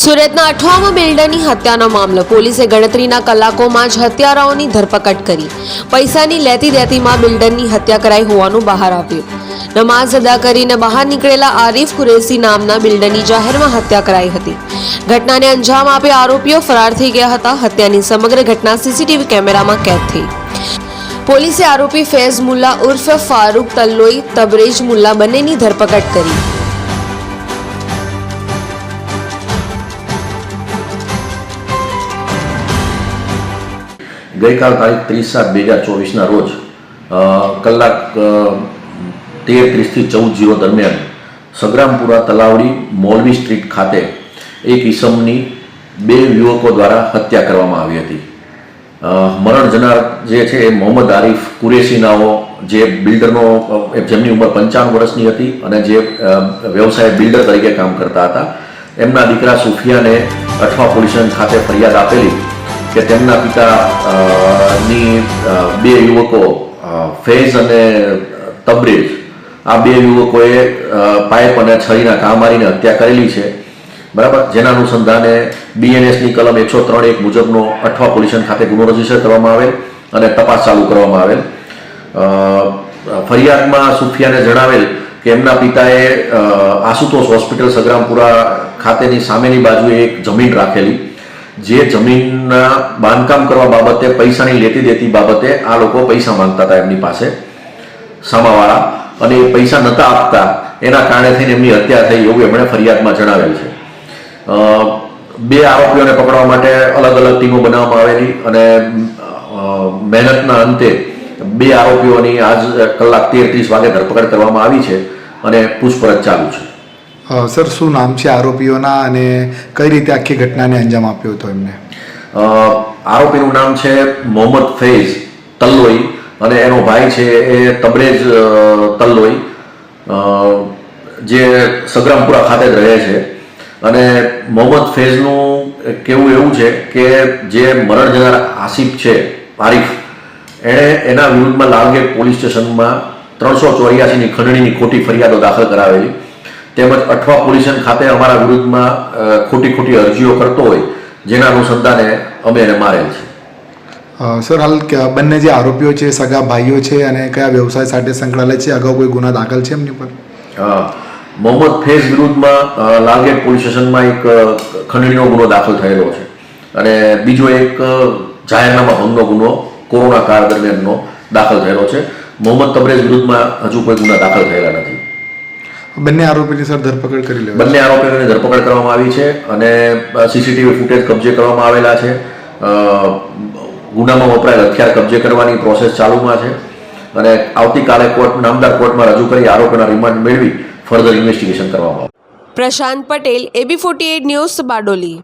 સુરતના અઠવામાં બિલ્ડરની હત્યાનો મામલો. પોલીસે ગણતરીના કલાકોમાં જ હત્યારાઓની ધરપકડ કરી. પૈસાની લેતી દેતીમાં બિલ્ડરની હત્યા કરાઈ હોવાનું બહાર આવ્યું. નમાઝ અદા કરીને બહાર નીકળેલા આરિફ કુરેશી નામના બિલ્ડરની જાહેરમાં હત્યા કરાઈ હતી. ઘટનાને અંજામ આપી આરોપીઓ ફરાર થઈ ગયા હતા. હત્યાની સમગ્ર ઘટના સીસીટીવી કેમેરામાં કેદ થઈ. પોલીસે આરોપી ફૈઝ મુલ્લા ઉર્ફ ફારૂક તલ્લોઈ, તબરેજ મુલ્લા બંનેની ધરપકડ કરી. ગઈકાલ તારીખ ત્રીસ સાત બે હજાર ચોવીસના રોજ કલાક તેર ત્રીસથી ચૌદ જીરો દરમિયાન સગ્રામપુરા તલાવડી મોલવી સ્ટ્રીટ ખાતે એક ઈસમની બે યુવકો દ્વારા હત્યા કરવામાં આવી હતી. મરણ જનાર જે છે એ મોહમ્મદ આરીફ કુરેશીનાઓ, જે બિલ્ડરનો જેમની ઉંમર પંચાવન વર્ષની હતી અને જે વ્યવસાય બિલ્ડર તરીકે કામ કરતા હતા. એમના દીકરા સુફિયાને અઠવા પોલીસ ખાતે ફરિયાદ આપેલી કે તેમના પિતા ની બે યુવકો ફેઝ અને તબરેજ, આ બે યુવકોએ પાઇપ અને છરીના ઘા મારીને હત્યા કરેલી છે. બરાબર? જેના અનુસંધાને બીએનએસની કલમ એકસો ત્રણ એક મુજબનો અઠવા પોલીસ ખાતે ગુનો રજિસ્ટર કરવામાં આવેલ અને તપાસ ચાલુ કરવામાં આવેલ. ફરિયાદમાં સુફિયાને જણાવેલ કે એમના પિતાએ આશુતોષ હોસ્પિટલ સગ્રામપુરા ખાતેની સામેની બાજુએ એક જમીન રાખેલી. જે જમીનના બાંધકામ કરવા બાબતે પૈસાની લેતી દેતી બાબતે આ લોકો પૈસા માંગતા હતા એમની પાસે, સામાવાળા. અને એ પૈસા નહોતા આપતા. એના કારણે થઈને એમની હત્યા થઈ એવું એમણે ફરિયાદમાં જણાવેલ છે. બે આરોપીઓને પકડવા માટે અલગ અલગ ટીમો બનાવવામાં આવેલી અને મહેનતના અંતે બે આરોપીઓની આજ કલાક તેર ત્રીસ વાગે ધરપકડ કરવામાં આવી છે અને પૂછપરછ ચાલુ છે. સર, શું નામ છે આરોપીઓના અને કઈ રીતે આખી ઘટનાને અંજામ આપ્યો હતો એમને? આરોપીનું નામ છે મોહમ્મદ ફૈઝ તલ્લોઈ અને એનો ભાઈ છે એ તબરેજ તલ્લોઈ જે સગ્રામપુરા ખાતે જ રહે છે. અને મોહમ્મદ ફૈઝનું કેવું એવું છે કે જે મરણ જનાર આસિફ છે, આરિફ, એણે એના વિરુદ્ધમાં લાલગેટ પોલીસ સ્ટેશનમાં ત્રણસો ચોર્યાસીની ખંડણીની ખોટી ફરિયાદો દાખલ કરાવેલી. તેમજ અઠવા પોલીસ ખાતે અમારા વિરુદ્ધમાં ખોટી ખોટી અરજીઓ કરતો હોય જેના અનુસંધાને અમે એને મારેલ છે. સર હાલ બંને જે આરોપીઓ છે સગા ભાઈઓ છે અને કયા વ્યવસાય સાથે સંકળાયેલા છે અગાઉ કોઈ ગુના દાખલ છે એમની પર? મોહમ્મદ ફેઝ વિરુદ્ધમાં લાલગેટ પોલીસ સ્ટેશનમાં એક ખંડણીનો ગુનો દાખલ થયેલો છે. અને બીજો એક જાહેરનામા ભંગનો ગુનો કોરોના કાળ દરમિયાનનો દાખલ થયેલો છે. મોહમ્મદ તબરેજ વિરુદ્ધમાં હજુ કોઈ ગુના દાખલ થયેલા નથી. બંને આરોપીની સર ધરપકડ કરી લેવાય બંને આરોપીઓની ધરપકડ કરવામાં આવી છે અને સીસીટીવી ફૂટેજ કબજે કરવામાં આવેલા છે. ગુનામાં વપરાયેલ હથિયાર કબજે કરવાની પ્રોસેસ ચાલુમાં છે. અને આવતીકાલે કોર્ટ નામદાર કોર્ટમાં રજૂ કરી આરોપીના રિમાન્ડ મેળવી ફર્ધર ઇન્વેસ્ટિગેશન કરવામાં આવશે. Prashant Patel AB forty eight news Bardoli.